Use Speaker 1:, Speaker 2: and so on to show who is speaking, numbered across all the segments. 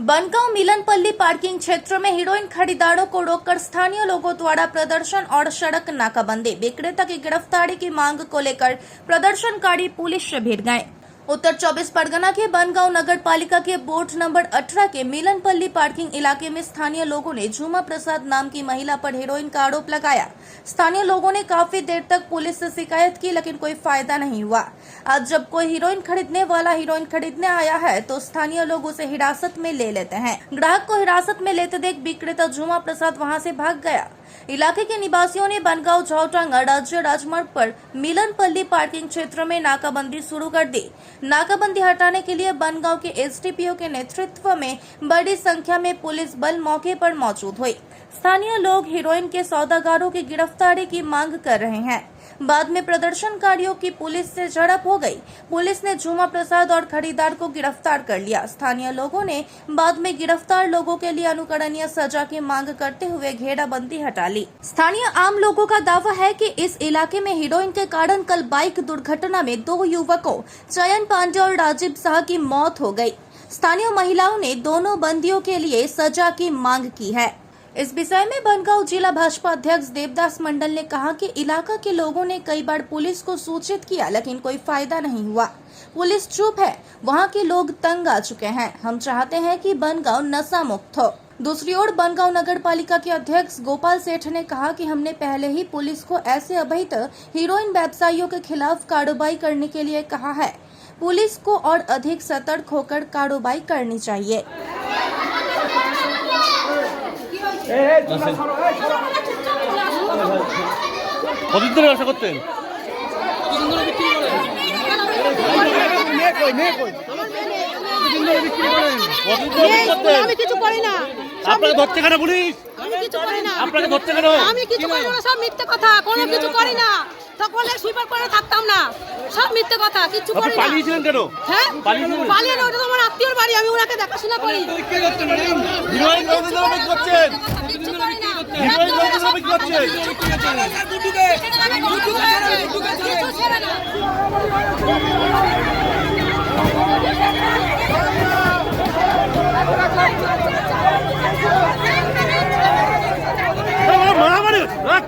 Speaker 1: Bangaon Milanpally parking क्षेत्र में heroine खरीदारों को रोककर स्थानीय लोगों द्वारा प्रदर्शन और सड़क नाकाबंदी। विक्रेता की गिरफ्तारी की मांग को लेकर प्रदर्शनकारी पुलिस से भिड़ गए। उत्तर 24 परगना के बनगांव नगर पालिका के बोर्ड नंबर 18 के मिलनपल्ली पार्किंग इलाके में स्थानीय लोगों ने झूमा प्रसाद नाम की महिला पर हेरोइन का आरोप लगाया। स्थानीय लोगों ने काफ़ी देर तक पुलिस से शिकायत की, लेकिन कोई फ़ायदा नहीं हुआ। आज जब कोई हीरोइन खरीदने वाला हीरोइन खरीदने आया है तो स्थानीय लोग उसे हिरासत में ले लेते हैं। ग्राहक को हिरासत में लेते देख विक्रेता झूमा प्रसाद वहाँ से भाग गया। इलाके के निवासियों ने बनगांव झावटांगा राज्य राजमार्ग पर मिलनपल्ली पार्किंग क्षेत्र में नाकाबंदी शुरू कर दी। नाकाबंदी हटाने के लिए बनगांव के एसडीपीओ के नेतृत्व में बड़ी संख्या में पुलिस बल मौके पर मौजूद हुई। स्थानीय लोग हीरोइन के सौदागारों की गिरफ्तारी की मांग कर रहे हैं। बाद में प्रदर्शनकारियों की पुलिस से झड़प हो गई। पुलिस ने झूमा प्रसाद और खरीदार को गिरफ़्तार कर लिया। स्थानीय लोगों ने बाद में गिरफ़्तार लोगों के लिए अनुकरणीय सजा की मांग करते हुए घेराबंदी हटा ली। स्थानीय आम लोगों का दावा है कि इस इलाके में हीरोइन के कारण कल बाइक दुर्घटना में दो युवकों, चयन पांडे और राजीव शाह की मौत हो गई। स्थानीय महिलाओं ने दोनों बंदियों के लिए सजा की मांग की है। इस विषय में बनगांव जिला भाजपा अध्यक्ष देवदास मंडल ने कहा कि इलाका के लोगों ने कई बार पुलिस को सूचित किया, लेकिन कोई फ़ायदा नहीं हुआ। पुलिस चुप है, वहाँ के लोग तंग आ चुके हैं। हम चाहते हैं कि बनगांव नशा मुक्त हो। दूसरी ओर, बनगांव नगर पालिका के अध्यक्ष गोपाल सेठ ने कहा कि हमने पहले ही पुलिस को ऐसे अवैध हीरोइन व्यवसायियों के खिलाफ कार्रवाई करने के लिए कहा है। पुलिस को और अधिक सतर्क होकर कार्रवाई करनी चाहिए।
Speaker 2: কতদিন ধরে করতেন?
Speaker 3: আমি কিছু করি না
Speaker 2: আপনাকে ধরছে কেন? পুলিশ আপনাকে ধরছে কেন
Speaker 3: আমি কিছু করি না। সব মিথ্যে কথা। কোনো কিছু করি না। তখন সুইপার করে থাকতাম না। সব মিথ্যে কথা কিছু করি না।
Speaker 2: পালিয়েছিলেন কেন?
Speaker 3: হ্যাঁ? পালিয়ে না ওটা তো আমার আত্মীয়র বাড়ি আমি ওনাকে দেখাশোনা করি।
Speaker 2: করছেন
Speaker 3: কিচ্ছু করি না
Speaker 2: কতদিন ধরে বিক্রি করছেন
Speaker 3: কিছু ছেড়ে না
Speaker 2: এই, মারামারি হচ্ছে, রাখ।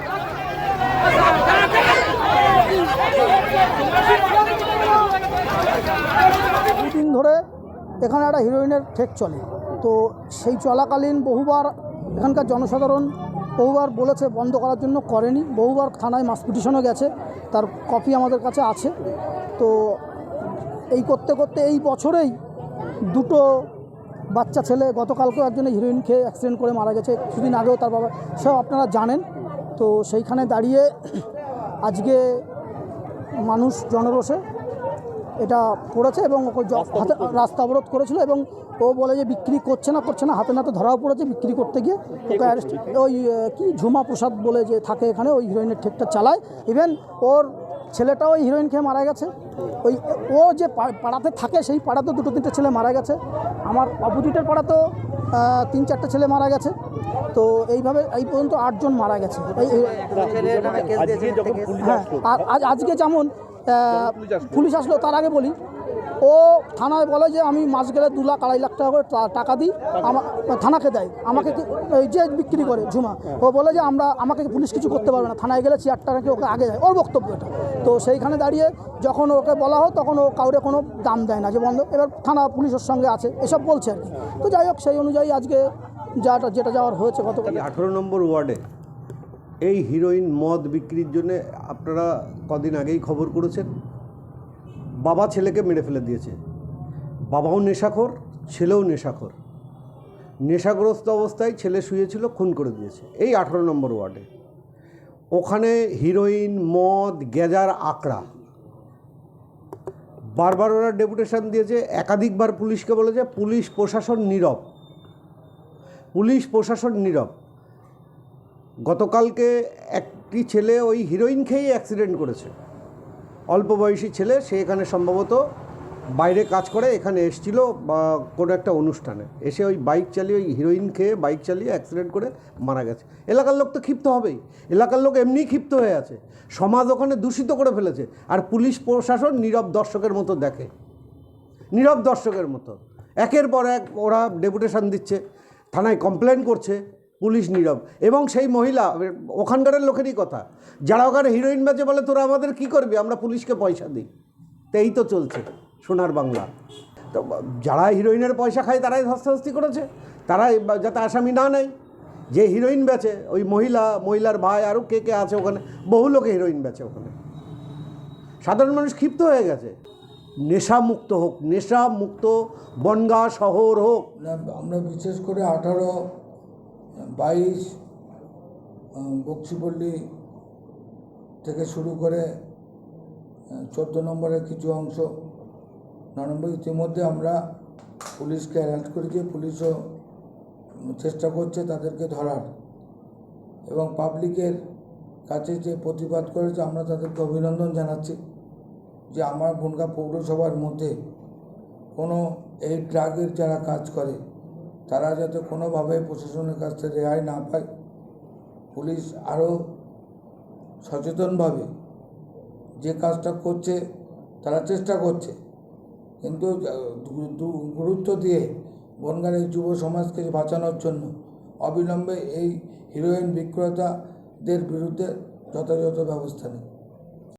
Speaker 4: দুদিন ধরে এখানে একটা হিরোইনের ঠেক চলে। তো সেই চলাকালীন বহুবার এখানকার জনসাধারণ বহুবার বলেছে বন্ধ করার জন্য করেনি। বহুবার থানায় মাস পিটিশনও গেছে, তার কপি আমাদের কাছে আছে। তো এই করতে করতে এই বছরেই দুটো বাচ্চা ছেলে গতকালকেও একজনে হিরোইন খেয়ে অ্যাক্সিডেন্ট করে মারা গেছে, কিছুদিন আগেও তার বাবা সব আপনারা জানেন। তো সেইখানে দাঁড়িয়ে আজকে মানুষ জনরোষে এটা পড়েছে এবং ওকে হাতে রাস্তা অবরোধ করেছিল এবং ও বলে যে বিক্রি করছে না করছে না হাতে নাতে ধরাও পড়েছে বিক্রি করতে গিয়ে ওকে অ্যারেস্ট ওই কি ঝুমা প্রসাদ বলে যে থাকে এখানে ওই হিরোইনের ঠেকটা চালায়। ইভেন ওর ছেলেটাও ওই হিরোইন খেয়ে মারা গেছে। ওই ও যে পা- পাড়াতে থাকে সেই পাড়াতে দুটো তিনটে ছেলে মারা গেছে। আমার অপোজিটের পাড়াতেও তিন চারটে ছেলে মারা গেছে। তো এইভাবে এই পর্যন্ত আটজন মারা গেছে। হ্যাঁ আর আজ আজকে যেমন পুলিশ আসলো তার আগে বলি ও থানায় বলে যে আমি মাস গেলে দু লাখ আড়াই লাখ টাকা করে টাকা দিই আমার থানাকে দেয় আমাকে যে বিক্রি করে ঝুমা ও বলে যে আমরা আমাকে পুলিশ কিছু করতে পারবে না থানায় গেলে চেয়ারটা নাকি ওকে আগে যায় ওর বক্তব্য এটা। তো সেইখানে দাঁড়িয়ে যখন ওকে বলা হয় তখন ও কাউরে কোনো দাম দেয় না যে বন্ধ এবার থানা পুলিশের সঙ্গে আছে এসব বলছে আর কি। তো যাই হোক সেই অনুযায়ী আজকে যাটা, যেটা যাওয়ার হয়েছে গতকাল।
Speaker 5: আঠেরো নম্বর ওয়ার্ডে এই হিরোইন মদ বিক্রির জন্য আপনারা কদিন আগেই খবর করেছেন। বাবা ছেলেকে মেরে ফেলে দিয়েছে। বাবাও নেশাখোর, ছেলেও নেশাখোর। নেশাগ্রস্ত অবস্থায় ছেলে শুয়েছিল, খুন করে দিয়েছে এই আঠেরো নম্বর ওয়ার্ডে। ওখানে হিরোইন, মদ গেজার আকড়া। বারবার ওরা ডেপুটেশন দিয়েছে, একাধিকবার পুলিশকে বলেছে, পুলিশ, প্রশাসন নীরব। পুলিশ প্রশাসন নীরব। গতকালকে একটি ছেলে ওই হিরোইন খেয়েই অ্যাক্সিডেন্ট করেছে। অল্প বয়সী ছেলে, সে এখানে সম্ভবত বাইরে কাজ করে, এখানে এসছিল বা কোনো একটা অনুষ্ঠানে। এসে ওই বাইক চালিয়ে, ওই হিরোইন খেয়ে বাইক চালিয়ে অ্যাক্সিডেন্ট করে মারা গেছে। এলাকার লোক তো ক্ষিপ্ত হবেই। এলাকার লোক এমনিই ক্ষিপ্ত হয়ে আছে। সমাজ ওখানে দূষিত করে ফেলেছে। আর পুলিশ প্রশাসন নীরব দর্শকের মতো দেখে। নীরব দর্শকের মতো। একের পর এক ওরা ডেপুটেশন দিচ্ছে। থানায় কমপ্লেন করছে, পুলিশ নীরব। এবং সেই মহিলা, ওখানকারের লোকেরই কথা। যারা ওখানে হিরোইন বেচে বলে, তোরা আমাদের কি করবি? আমরা পুলিশকে পয়সা দিই। তো এই তো চলছে, সোনার বাংলা। তো যারা হিরোইনের পয়সা খায়, তারাই ধস্তাধস্তি করেছে। তারাই যাতে আসামি না নেয়। যে হিরোইন বেচে, ওই মহিলা, মহিলার ভাই আরও কে কে আছে ওখানে, বহু লোকে হিরোইন বেচে ওখানে। সাধারণ মানুষ ক্ষিপ্ত হয়ে গেছে। নেশা মুক্ত হোক নেশা মুক্ত বনগা শহর হোক।
Speaker 6: আমরা বিশেষ করে আঠারো, বাইশ বক্সিপল্লী থেকে শুরু করে চোদ্দ নম্বরের কিছু অংশ নম্বর ইতিমধ্যে আমরা পুলিশকে অ্যালার্ট করেছি, পুলিশও চেষ্টা করছে তাদেরকে ধরার। এবং পাবলিকের কাছে যে প্রতিবাদ করেছে, আমরা তাদেরকে অভিনন্দন জানাচ্ছি। যে আমার বনগা পৌরসভার মধ্যে কোনো এই ড্রাগের যারা কাজ করে, তারা যাতে কোনোভাবে প্রশাসনের কাছ থেকে রেহাই না পায়, পুলিশ আরও সচেতনভাবে যে কাজটা করছে, তারা চেষ্টা করছে। কিন্তু গুরুত্ব দিয়ে বনগাঁর এই যুব সমাজকে বাঁচানোর জন্য অবিলম্বে এই হিরোইন বিক্রেতাদের বিরুদ্ধে যথাযথ ব্যবস্থা নেই